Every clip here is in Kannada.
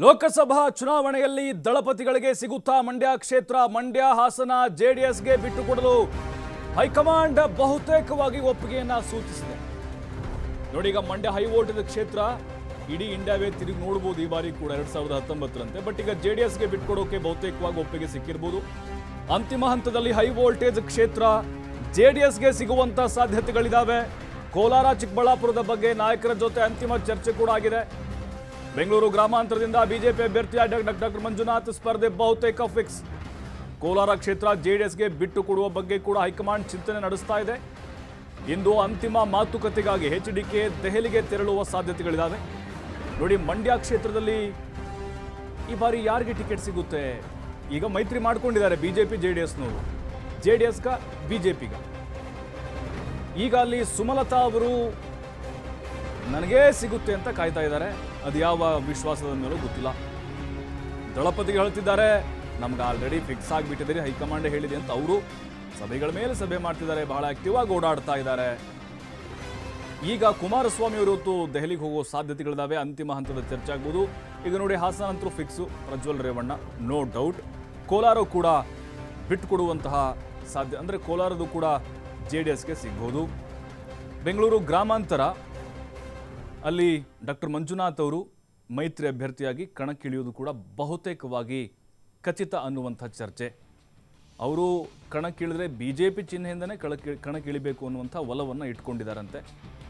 ಲೋಕಸಭಾ ಚುನಾವಣೆಯಲ್ಲಿ ದಳಪತಿಗಳಿಗೆ ಸಿಗುತ್ತಾ ಮಂಡ್ಯ ಕ್ಷೇತ್ರ, ಮಂಡ್ಯ ಹಾಸನ ಜೆಡಿಎಸ್ಗೆ ಬಿಟ್ಟುಕೊಡಲು ಹೈಕಮಾಂಡ್ ಬಹುತೇಕವಾಗಿ ಒಪ್ಪಿಗೆಯನ್ನ ಸೂಚಿಸಿದೆ. ನೋಡಿ ಈಗ ಮಂಡ್ಯ ಹೈ ವೋಲ್ಟೇಜ್ ಕ್ಷೇತ್ರ, ಇಡೀ ಇಂಡಿಯಾವೇ ತಿರುಗಿ ನೋಡ್ಬೋದು ಈ ಬಾರಿ ಕೂಡ ಎರಡ್ ಸಾವಿರದ ಹತ್ತೊಂಬತ್ತರಂತೆ. ಬಟ್ ಈಗ ಜೆಡಿಎಸ್ಗೆ ಬಿಟ್ಕೊಡೋಕೆ ಬಹುತೇಕವಾಗಿ ಒಪ್ಪಿಗೆ ಸಿಕ್ಕಿರ್ಬೋದು. ಅಂತಿಮ ಹಂತದಲ್ಲಿ ಹೈ ವೋಲ್ಟೇಜ್ ಕ್ಷೇತ್ರ, ಜೆಡಿಎಸ್ಗೆ ಸಿಗುವಂತ ಸಾಧ್ಯತೆಗಳಿದಾವೆ. ಕೋಲಾರ, ಚಿಕ್ಕಬಳ್ಳಾಪುರದ ಬಗ್ಗೆ ನಾಯಕರ ಜೊತೆ ಅಂತಿಮ ಚರ್ಚೆ ಕೂಡ ಆಗಿದೆ. ಬೆಂಗಳೂರು ಗ್ರಾಮಾಂತರದಿಂದ ಬಿಜೆಪಿ ಅಭ್ಯರ್ಥಿ ಡಾಕ್ಟರ್ ಮಂಜುನಾಥ್ ಸ್ಪರ್ಧೆ ಬಹುತೇಕ ಫಿಕ್ಸ್. ಕೋಲಾರ ಕ್ಷೇತ್ರ ಜೆಡಿಎಸ್ಗೆ ಬಿಟ್ಟು ಕೊಡುವ ಬಗ್ಗೆ ಕೂಡ ಹೈಕಮಾಂಡ್ ಚಿಂತನೆ ನಡೆಸ್ತಾ ಇದೆ. ಇಂದು ಅಂತಿಮ ಮಾತುಕತೆಗಾಗಿ ಎಚ್ ಡಿ ಕೆ ದೆಹಲಿಗೆ ತೆರಳುವ ಸಾಧ್ಯತೆಗಳಿದ್ದಾವೆ ನೋಡಿ, ಮಂಡ್ಯ ಕ್ಷೇತ್ರದಲ್ಲಿ ಈ ಬಾರಿ ಯಾರಿಗೆ ಟಿಕೆಟ್ ಸಿಗುತ್ತೆ? ಈಗ ಮೈತ್ರಿ ಮಾಡಿಕೊಂಡಿದ್ದಾರೆ ಬಿಜೆಪಿ ಜೆ ಡಿ ಎಸ್ನವರು ಜೆ ಡಿ ಎಸ್ಗ ಬಿಜೆಪಿಗ. ಈಗ ಅಲ್ಲಿ ಸುಮಲತಾ ಅವರು ನನಗೇ ಸಿಗುತ್ತೆ ಅಂತ ಕಾಯ್ತಾ ಇದ್ದಾರೆ. ಅದು ಯಾವ ವಿಶ್ವಾಸದ ಮೇಲೂ ಗೊತ್ತಿಲ್ಲ. ದಳಪತಿಗೆ ಹೇಳ್ತಿದ್ದಾರೆ, ನಮ್ಗೆ ಆಲ್ರೆಡಿ ಫಿಕ್ಸ್ ಆಗಿಬಿಟ್ಟಿದ್ದೀರಿ ಹೈಕಮಾಂಡ್ ಹೇಳಿದೆ ಅಂತ ಅವರು ಸಭೆಗಳ ಮೇಲೆ ಸಭೆ ಮಾಡ್ತಿದ್ದಾರೆ, ಬಹಳ ಆಕ್ಟಿವ್ ಓಡಾಡ್ತಾ ಇದ್ದಾರೆ. ಈಗ ಕುಮಾರಸ್ವಾಮಿ ಅವರು ಇವತ್ತು ದೆಹಲಿಗೆ ಹೋಗೋ ಸಾಧ್ಯತೆಗಳಿದಾವೆ, ಅಂತಿಮ ಹಂತದ ಚರ್ಚೆ ಆಗ್ಬೋದು. ಈಗ ನೋಡಿ, Hassan ಅಂತರೂ fix Prajwal Revanna no doubt Kolar ಕೂಡ ಬಿಟ್ಟುಕೊಡುವಂತಹ ಸಾಧ್ಯ, ಅಂದರೆ ಕೋಲಾರದು ಕೂಡ ಜೆ ಡಿ ಎಸ್ಗೆ ಸಿಗ್ಬೋದು. ಬೆಂಗಳೂರು ಗ್ರಾಮಾಂತರ ಅಲ್ಲಿ ಡಾಕ್ಟರ್ ಮಂಜುನಾಥ್ ಅವರು ಮೈತ್ರಿ ಅಭ್ಯರ್ಥಿಯಾಗಿ ಕಣಕ್ಕಿಳಿಯೋದು ಕೂಡ ಬಹುತೇಕವಾಗಿ ಖಚಿತ ಅನ್ನುವಂಥ ಚರ್ಚೆ. ಅವರು ಕಣಕ್ಕಿಳಿದ್ರೆ ಬಿ ಜೆ ಪಿ ಚಿಹ್ನೆಯಿಂದನೇ ಕಣಕ್ಕಿ ಕಣಕ್ಕಿಳಿಬೇಕು ಅನ್ನುವಂಥ ಒಲವನ್ನು ಇಟ್ಕೊಂಡಿದ್ದಾರಂತೆ.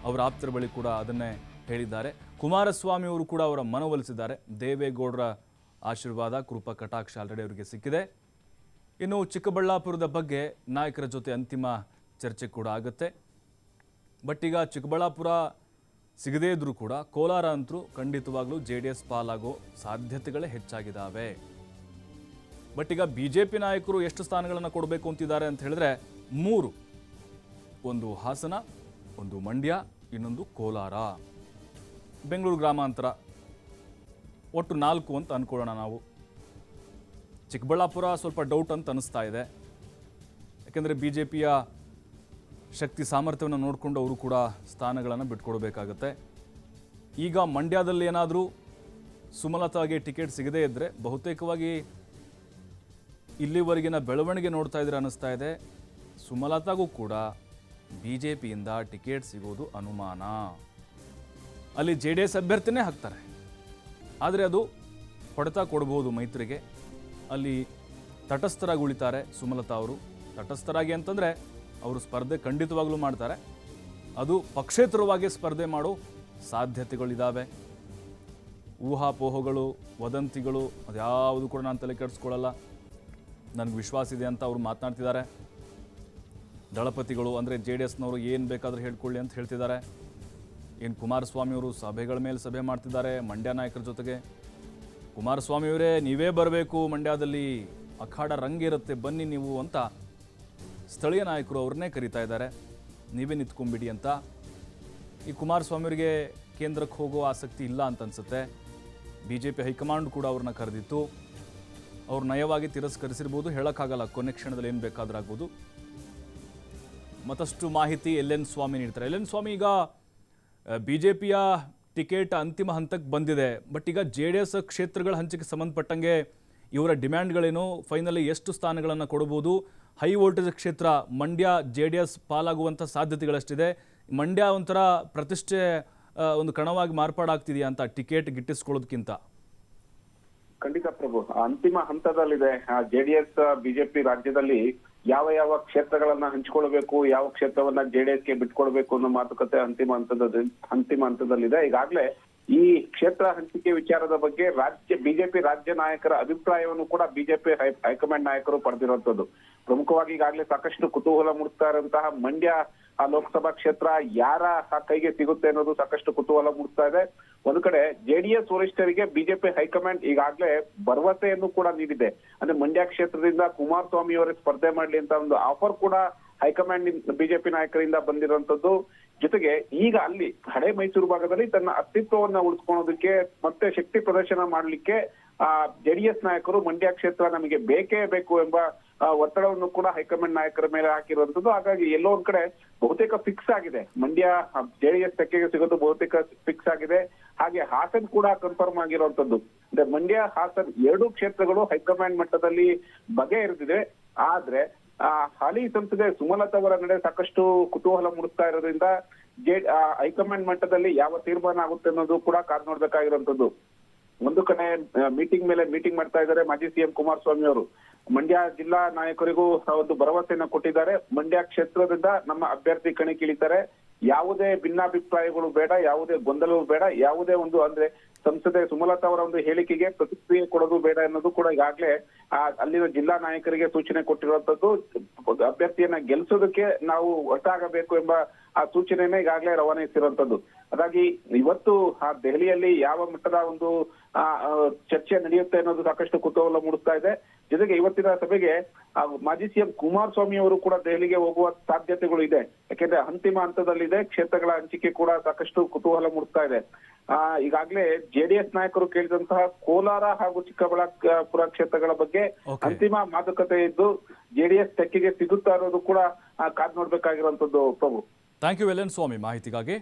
ಅವರ ಆಪ್ತರ ಬಳಿ ಕೂಡ ಅದನ್ನೇ ಹೇಳಿದ್ದಾರೆ. ಕುಮಾರಸ್ವಾಮಿ ಅವರು ಕೂಡ ಅವರ ಮನವೊಲಿಸಿದ್ದಾರೆ. ದೇವೇಗೌಡರ ಆಶೀರ್ವಾದ, ಕೃಪಾ, ಕಟಾಕ್ಷ ಆಲ್ರೆಡಿ ಅವರಿಗೆ ಸಿಕ್ಕಿದೆ. ಇನ್ನು ಚಿಕ್ಕಬಳ್ಳಾಪುರದ ಬಗ್ಗೆ ನಾಯಕರ ಜೊತೆ ಅಂತಿಮ ಚರ್ಚೆ ಕೂಡ ಆಗುತ್ತೆ. ಬಟ್ ಈಗ ಚಿಕ್ಕಬಳ್ಳಾಪುರ ಸಿಗದೇ ಇದ್ರೂ ಕೂಡ ಕೋಲಾರ ಅಂತೂ ಖಂಡಿತವಾಗ್ಲೂ ಜೆ ಡಿ ಎಸ್ ಪಾಲಾಗೋ ಸಾಧ್ಯತೆಗಳೇ ಹೆಚ್ಚಾಗಿದ್ದಾವೆ ಬಟ್ ಈಗ ಬಿ ಜೆ ಪಿ ನಾಯಕರು ಎಷ್ಟು ಸ್ಥಾನಗಳನ್ನು ಕೊಡಬೇಕು ಅಂತಿದ್ದಾರೆ ಅಂತ ಹೇಳಿದ್ರೆ ಮೂರು. ಒಂದು ಹಾಸನ, ಒಂದು ಮಂಡ್ಯ, ಇನ್ನೊಂದು ಕೋಲಾರ. ಬೆಂಗಳೂರು ಗ್ರಾಮಾಂತರ. ಒಟ್ಟು ನಾಲ್ಕು ಅಂತ ಅಂದ್ಕೊಳ್ಳೋಣ ನಾವು. ಚಿಕ್ಕಬಳ್ಳಾಪುರ ಸ್ವಲ್ಪ ಡೌಟ್ ಅಂತ ಅನಿಸ್ತಾ ಇದೆ. ಯಾಕೆಂದರೆ ಬಿ ಜೆ ಪಿಯ ಶಕ್ತಿ ಸಾಮರ್ಥ್ಯವನ್ನು ನೋಡಿಕೊಂಡು ಅವರು ಕೂಡ ಸ್ಥಾನಗಳನ್ನು ಬಿಟ್ಕೊಡ್ಬೇಕಾಗತ್ತೆ. ಈಗ ಮಂಡ್ಯದಲ್ಲಿ ಏನಾದರೂ ಸುಮಲತಾಗೆ ಟಿಕೆಟ್ ಸಿಗದೇ ಇದ್ದರೆ ಬಹುತೇಕವಾಗಿ ಇಲ್ಲಿವರೆಗಿನ ಬೆಳವಣಿಗೆ ನೋಡ್ತಾ ಇದ್ರೆ ಅನ್ನಿಸ್ತಾ ಇದೆ. ಸುಮಲತಾಗೂ ಕೂಡ ಬಿ ಜೆ ಪಿಯಿಂದ ಟಿಕೆಟ್ ಸಿಗೋದು ಅನುಮಾನ. ಅಲ್ಲಿ ಜೆ ಡಿ ಎಸ್ ಅಭ್ಯರ್ಥಿನೇ ಹಾಕ್ತಾರೆ. ಆದರೆ ಅದು ಹೊಡೆತ ಕೊಡ್ಬೋದು ಮೈತ್ರಿಗೆ. ಅಲ್ಲಿ ತಟಸ್ಥರಾಗಿ ಉಳಿತಾರೆ ಸುಮಲತಾ ಅವರು. ತಟಸ್ಥರಾಗಿ ಅಂತಂದರೆ ಅವರು ಸ್ಪರ್ಧೆ ಖಂಡಿತವಾಗ್ಲೂ ಮಾಡ್ತಾರೆ. ಅದು ಪಕ್ಷೇತರವಾಗಿ ಸ್ಪರ್ಧೆ ಮಾಡೋ ಸಾಧ್ಯತೆಗಳಿದ್ದಾವೆ ಊಹಾಪೋಹಗಳು, ವದಂತಿಗಳು ಅದ್ಯಾವುದು ಕೂಡ ನಾನು ತಲೆ ಕೆಡಿಸ್ಕೊಳ್ಳಲ್ಲ. ನನಗೆ ವಿಶ್ವಾಸ ಇದೆ ಅಂತ ಅವರು ಮಾತನಾಡ್ತಿದ್ದಾರೆ. ದಳಪತಿಗಳು ಅಂದರೆ ಜೆ ಡಿ ಎಸ್ನವರು ಏನು ಬೇಕಾದರೂ ಹೇಳ್ಕೊಳ್ಳಿ ಅಂತ ಹೇಳ್ತಿದ್ದಾರೆ. ಏನು ಕುಮಾರಸ್ವಾಮಿ ಅವರು ಸಭೆಗಳ ಮೇಲೆ ಸಭೆ ಮಾಡ್ತಿದ್ದಾರೆ ಮಂಡ್ಯ ನಾಯಕರ ಜೊತೆಗೆ. ಕುಮಾರಸ್ವಾಮಿಯವರೇ ನೀವೇ ಬರಬೇಕು ಮಂಡ್ಯದಲ್ಲಿ. ಅಖಾಡ ರಂಗಿರುತ್ತೆ ಬನ್ನಿ ನೀವು ಅಂತ ಸ್ಥಳೀಯ ನಾಯಕರು ಅವ್ರನ್ನೇ ಕರೀತಾ ಇದ್ದಾರೆ. ನೀವೇ ನಿಂತ್ಕೊಂಬಿಡಿ ಅಂತ. ಈ ಕುಮಾರಸ್ವಾಮಿಯವರಿಗೆ ಕೇಂದ್ರಕ್ಕೆ ಹೋಗೋ ಆಸಕ್ತಿ ಇಲ್ಲ ಅಂತ ಅನ್ಸುತ್ತೆ. ಬಿ ಜೆ ಪಿ ಹೈಕಮಾಂಡ್ ಕೂಡ ಅವ್ರನ್ನ ಕರೆದಿತ್ತು. ಅವ್ರು ನಯವಾಗಿ ತಿರಸ್ಕರಿಸಿರ್ಬೋದು, ಹೇಳೋಕ್ಕಾಗಲ್ಲ. ಕೊನೆ ಕ್ಷಣದಲ್ಲಿ ಏನು ಬೇಕಾದ್ರೂ ಆಗ್ಬೋದು. ಮತ್ತಷ್ಟು ಮಾಹಿತಿ ಎಲ್ ಎನ್ ಸ್ವಾಮಿ ನೀಡ್ತಾರೆ. ಎಲ್ ಎನ್ ಸ್ವಾಮಿ ಈಗ ಬಿ ಜೆ ಪಿಯ ಟಿಕೆಟ್ ಅಂತಿಮ ಹಂತಕ್ಕೆ ಬಂದಿದೆ. ಬಟ್ ಈಗ ಜೆ ಡಿ ಎಸ್ ಕ್ಷೇತ್ರಗಳ ಹಂಚಿಕೆ ಸಂಬಂಧಪಟ್ಟಂಗೆ ಇವರ ಡಿಮ್ಯಾಂಡ್ಗಳೇನು? ಫೈನಲಿ ಎಷ್ಟು ಸ್ಥಾನಗಳನ್ನು ಕೊಡಬಹುದು ಹೈ ವೋಲ್ಟೇಜ್ ಕ್ಷೇತ್ರ ಮಂಡ್ಯ ಜೆ ಡಿ ಎಸ್ ಪಾಲಾಗುವಂಥ ಸಾಧ್ಯತೆಗಳಷ್ಟಿದೆ. ಮಂಡ್ಯ ಒಂಥರ ಪ್ರತಿಷ್ಠೆ ಒಂದು ಕಣವಾಗಿ ಮಾರ್ಪಾಡಾಗ್ತಿದೆಯಾ ಅಂತ ಟಿಕೆಟ್ ಗಿಟ್ಟಿಸ್ಕೊಳ್ಳೋದಕ್ಕಿಂತ ಖಂಡಿತ ಪ್ರಭು. ಅಂತಿಮ ಹಂತದಲ್ಲಿದೆ. ಜೆಡಿಎಸ್, ಬಿಜೆಪಿ ರಾಜ್ಯದಲ್ಲಿ ಯಾವ ಯಾವ ಕ್ಷೇತ್ರಗಳನ್ನ ಹಂಚಿಕೊಳ್ಬೇಕು, ಯಾವ ಕ್ಷೇತ್ರವನ್ನ ಜೆಡಿಎಸ್ಗೆ ಬಿಟ್ಕೊಡ್ಬೇಕು ಅನ್ನೋ ಮಾತುಕತೆ ಅಂತಿಮ ಹಂತದ, ಅಂತಿಮ ಹಂತದಲ್ಲಿದೆ. ಈಗಾಗಲೇ ಈ ಕ್ಷೇತ್ರ ಹಂಚಿಕೆ ವಿಚಾರದ ಬಗ್ಗೆ ರಾಜ್ಯ, ಬಿಜೆಪಿ ರಾಜ್ಯ ನಾಯಕರ ಅಭಿಪ್ರಾಯವನ್ನು ಕೂಡ ಬಿಜೆಪಿ ಹೈಕಮಾಂಡ್ ನಾಯಕರು ಪಡೆದಿರುವಂತದ್ದು ಪ್ರಮುಖವಾಗಿ ಈಗಾಗಲೇ ಸಾಕಷ್ಟು ಕುತೂಹಲ ಮೂಡಿಸ್ತಾ ಇರುವಂತಹ ಮಂಡ್ಯ, ಆ ಲೋಕಸಭಾ ಕ್ಷೇತ್ರ ಯಾರ ಕೈಗೆ ಸಿಗುತ್ತೆ ಅನ್ನೋದು ಸಾಕಷ್ಟು ಕುತೂಹಲ ಮೂಡ್ತಾ ಇದೆ. ಒಂದು ಕಡೆ ಜೆಡಿಎಸ್ ವರಿಷ್ಠರಿಗೆ ಬಿಜೆಪಿ ಹೈಕಮಾಂಡ್ ಈಗಾಗಲೇ ಭರವಸೆಯನ್ನು ಕೂಡ ನೀಡಿದೆ. ಅಂದ್ರೆ ಮಂಡ್ಯ ಕ್ಷೇತ್ರದಿಂದ ಕುಮಾರಸ್ವಾಮಿ ಅವರೇ ಸ್ಪರ್ಧೆ ಮಾಡ್ಲಿ ಅಂತ ಒಂದು ಆಫರ್ ಕೂಡ ಹೈಕಮಾಂಡ್ ಬಿಜೆಪಿ ನಾಯಕರಿಂದ ಬಂದಿರುವಂತದ್ದು ಜೊತೆಗೆ ಈಗ ಅಲ್ಲಿ ಹಳೆ ಮೈಸೂರು ಭಾಗದಲ್ಲಿ ತನ್ನ ಅಸ್ತಿತ್ವವನ್ನ ಉಳಿಸ್ಕೊಳ್ಳೋದಕ್ಕೆ ಮತ್ತೆ ಶಕ್ತಿ ಪ್ರದರ್ಶನ ಮಾಡಲಿಕ್ಕೆ, ಆ, ಜೆಡಿಎಸ್ ನಾಯಕರು ಮಂಡ್ಯ ಕ್ಷೇತ್ರ ನಮಗೆ ಬೇಕೇ ಬೇಕು ಎಂಬ ಒತ್ತಡವನ್ನು ಕೂಡ ಹೈಕಮಾಂಡ್ ನಾಯಕರ ಮೇಲೆ ಹಾಕಿರುವಂತದ್ದು. ಹಾಗಾಗಿ ಎಲ್ಲೋ ಒಂದ್ ಕಡೆ ಬಹುತೇಕ ಫಿಕ್ಸ್ ಆಗಿದೆ. ಮಂಡ್ಯ, ಜೆಡಿಎಸ್ ತೆಕ್ಕೆಗೆ ಸಿಗೋದು ಬಹುತೇಕ ಫಿಕ್ಸ್ ಆಗಿದೆ. ಹಾಗೆ ಹಾಸನ್ ಕೂಡ ಕನ್ಫರ್ಮ್ ಆಗಿರುವಂತದ್ದು. ಅಂದ್ರೆ ಮಂಡ್ಯ, ಹಾಸನ್ ಎರಡೂ ಕ್ಷೇತ್ರಗಳು ಹೈಕಮಾಂಡ್ ಮಟ್ಟದಲ್ಲಿ ಬಗೆಹರಿದಿದೆ ಆದ್ರೆ ಆ ಹಾಲಿ ಸಂಸದೆ ಸುಮಲತಾ ಅವರ ನಡೆ ಸಾಕಷ್ಟು ಕುತೂಹಲ ಮೂಡಿಸ್ತಾ ಇರೋದ್ರಿಂದ ಜೆ ಹೈಕಮಾಂಡ್ ಮಟ್ಟದಲ್ಲಿ ಯಾವ ತೀರ್ಮಾನ ಆಗುತ್ತೆ ಅನ್ನೋದು ಕೂಡ ಕಾದ್ ನೋಡ್ಬೇಕಾಗಿರುವಂತದ್ದು ಒಂದು ಕಡೆ ಮೀಟಿಂಗ್ ಮೇಲೆ ಮೀಟಿಂಗ್ ಮಾಡ್ತಾ ಇದ್ದಾರೆ ಮಾಜಿ ಸಿಎಂ ಕುಮಾರಸ್ವಾಮಿ ಅವರು. ಮಂಡ್ಯ ಜಿಲ್ಲಾ ನಾಯಕರಿಗೂ ಒಂದು ಭರವಸೆಯನ್ನು ಕೊಟ್ಟಿದ್ದಾರೆ. ಮಂಡ್ಯ ಕ್ಷೇತ್ರದಿಂದ ನಮ್ಮ ಅಭ್ಯರ್ಥಿ ಕಣಕ್ಕಿಳಿತಾರೆ. ಯಾವುದೇ ಭಿನ್ನಾಭಿಪ್ರಾಯಗಳು ಬೇಡ, ಯಾವುದೇ ಗೊಂದಲವೂ ಬೇಡ, ಯಾವುದೇ ಒಂದು ಅಂದ್ರೆ ಸಂಸದೆ ಸುಮಲತಾ ಅವರ ಒಂದು ಹೇಳಿಕೆಗೆ ಪ್ರತಿಕ್ರಿಯೆ ಕೊಡೋದು ಬೇಡ ಅನ್ನೋದು ಕೂಡ ಈಗಾಗಲೇ ಆ ಅಲ್ಲಿನ ಜಿಲ್ಲಾ ನಾಯಕರಿಗೆ ಸೂಚನೆ ಕೊಟ್ಟಿರುವಂತದ್ದು. ಅಭ್ಯರ್ಥಿಯನ್ನ ಗೆಲ್ಸೋದಕ್ಕೆ ನಾವು ಒಟ್ಟಾಗಬೇಕು ಎಂಬ ಆ ಸೂಚನೆಯನ್ನ ಈಗಾಗಲೇ ರವಾನಿಸಿರುವಂತದ್ದು. ಹಾಗಾಗಿ ಇವತ್ತು ಆ ದೆಹಲಿಯಲ್ಲಿ ಯಾವ ಮಟ್ಟದ ಒಂದು ಚರ್ಚೆ ನಡೆಯುತ್ತೆ ಅನ್ನೋದು ಸಾಕಷ್ಟು ಕುತೂಹಲ ಮೂಡಿಸ್ತಾ ಇದೆ. ಜೊತೆಗೆ ಇವತ್ತಿನ ಸಭೆಗೆ ಮಾಜಿ ಸಿಎಂ ಕುಮಾರಸ್ವಾಮಿ ಅವರು ಕೂಡ ದೆಹಲಿಗೆ ಹೋಗುವ ಸಾಧ್ಯತೆಗಳು ಇದೆ. ಯಾಕೆಂದ್ರೆ ಅಂತಿಮ ಹಂತದಲ್ಲಿದೆ ಕ್ಷೇತ್ರಗಳ ಹಂಚಿಕೆ ಕೂಡ ಸಾಕಷ್ಟು ಕುತೂಹಲ ಮೂಡಿಸ್ತಾ ಇದೆ. ಆ ಈಗಾಗಲೇ ಜೆಡಿಎಸ್ ನಾಯಕರು ಕೇಳಿದಂತಹ ಕೋಲಾರ ಹಾಗೂ ಚಿಕ್ಕಬಳ್ಳಾಪುರ ಕ್ಷೇತ್ರಗಳ ಬಗ್ಗೆ ಅಂತಿಮ ಮಾತುಕತೆ ಇದ್ದು ಜೆಡಿಎಸ್ ತೆಕ್ಕಿಗೆ ಸಿಗುತ್ತಾ ಅನ್ನೋದು ಕೂಡ ಕಾದ್ ನೋಡ್ಬೇಕಾಗಿರುವಂತದ್ದು Prabhu. Thank you L N Swamy ಮಾಹಿತಿಗಾಗಿ.